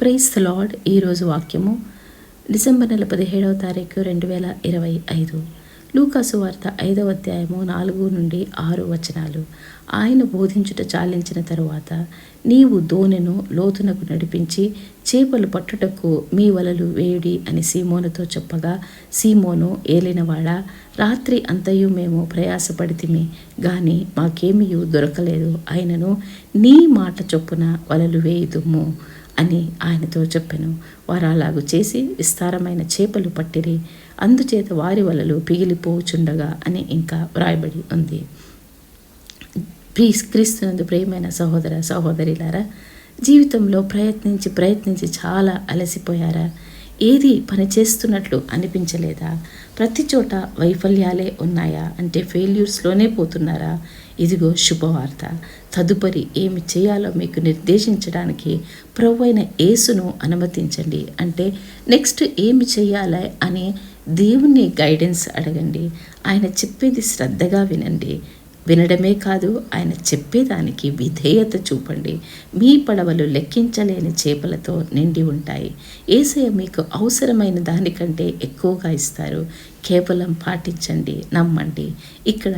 Price lord ఈరోజు వాక్యము. December నెల పదిహేడవ తారీఖు రెండు వేల ఇరవై ఐదు. లూకాసు వార్త ఐదవ అధ్యాయము నాలుగు నుండి ఆరు వచనాలు. ఆయన బోధించుట చాలించిన తరువాత నీవు దోనెను లోతునకు నడిపించి చేపలు పట్టుటకు మీ వలలు వేయుడి అని సీమోనుతో చెప్పగా సీమోను ఏలినవాడా? రాత్రి అంతయు మేము ప్రయాసపడితిమి గాని మాకేమీ దొరకలేదు. ఆయనను నీ మాట చొప్పున వలలు వేయుదుము. అని ఆయనతో చెప్పెను. వారు అలాగు చేసి విస్తారమైన చేపలు పట్టిరి. అందుచేత వారి వలలు పిగిలిపోచుండగా అని ఇంకా వ్రాయబడి ఉంది. ప్రీ క్రీస్తునందు ప్రియమైన సహోదర సహోదరిలారా జీవితంలో ప్రయత్నించి ప్రయత్నించి చాలా అలసిపోయారా? ఏది పని చేస్తున్నట్లు అనిపించలేదా? ప్రతి చోట వైఫల్యాలే ఉన్నాయా? అంటే ఫెయిల్యూర్స్లోనే పోతున్నారా? ఇదిగో శుభవార్త. తదుపరి ఏమి చేయాలో మీకు నిర్దేశించడానికి ప్రభు అయిన యేసును అనుమతించండి. అంటే నెక్స్ట్ ఏమి చేయాలి అనే దేవుని గైడెన్స్ అడగండి. ఆయన చెప్పేది శ్రద్ధగా వినండి. వినడమే కాదు ఆయన చెప్పేదానికి విధేయత చూపండి. మీ పడవలు లెక్కించలేని చేపలతో నిండి ఉంటాయి. ఏసయ మీకు అవసరమైన దానికంటే ఎక్కువగా ఇస్తారు. కేవలం పాటించండి నమ్మండి. ఇక్కడ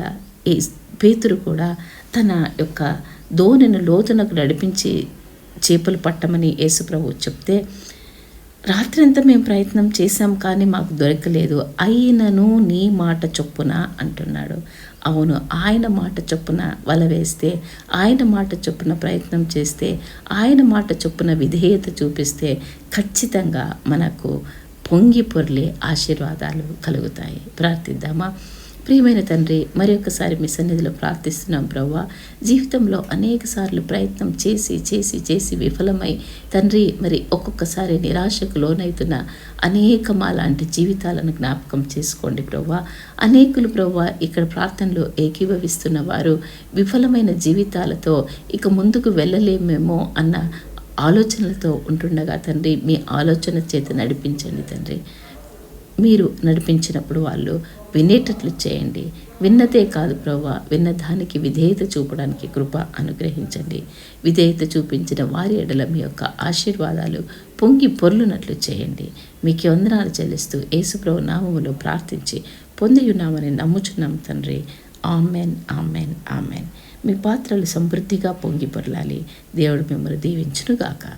ఈ పేతురు కూడా తన యొక్క దోణిని లోతునకు నడిపించి చేపలు పట్టమని యేసుప్రభు చెప్తే రాత్రంతా మేము ప్రయత్నం చేశాం కానీ మాకు దొరకలేదు. అయినను నీ మాట చొప్పున అంటున్నాడు. అవును ఆయన మాట చొప్పున వల వేస్తే ఆయన మాట చొప్పున ప్రయత్నం చేస్తే ఆయన మాట చొప్పున విధేయత చూపిస్తే ఖచ్చితంగా మనకు పొంగి పొర్లే ఆశీర్వాదాలు కలుగుతాయి. ప్రార్థిద్దామా? ప్రియమైన తండ్రి మరి ఒకసారి మీ సన్నిధిలో ప్రార్థిస్తున్నాం ప్రవ్వా. జీవితంలో అనేక సార్లు ప్రయత్నం చేసి చేసి చేసి విఫలమై తండ్రి మరి ఒక్కొక్కసారి నిరాశకు లోనవుతున్న అనేక మాలాంటి జీవితాలను జ్ఞాపకం చేసుకోండి ప్రవ్వా. అనేకులు ప్రవ్వా ఇక్కడ ప్రార్థనలో ఏకీభవిస్తున్న వారు విఫలమైన జీవితాలతో ఇక ముందుకు వెళ్ళలేమేమో అన్న ఆలోచనలతో ఉంటుండగా తండ్రి మీ ఆలోచన చేత నడిపించండి తండ్రి. మీరు నడిపించినప్పుడు వాళ్ళు వినేటట్లు చేయండి. విన్నతే కాదు ప్రవ్వా విన్న దానికి విధేయత చూపడానికి కృప అనుగ్రహించండి. విధేయత చూపించిన వారి ఎడల మీ యొక్క ఆశీర్వాదాలు పొంగి పొర్లునట్లు చేయండి. మీకు వందనాలు చెల్లిస్తూ యేసుప్రభు నామములో ప్రార్థించి పొందియున్నామని నమ్ముచున్నాం తండ్రి. Amen amen amen. మీ పాత్రలు సమృద్ధిగా పొంగి పొరలాలి. దేవుడు మిమ్మల్ని దీవించునుగాక.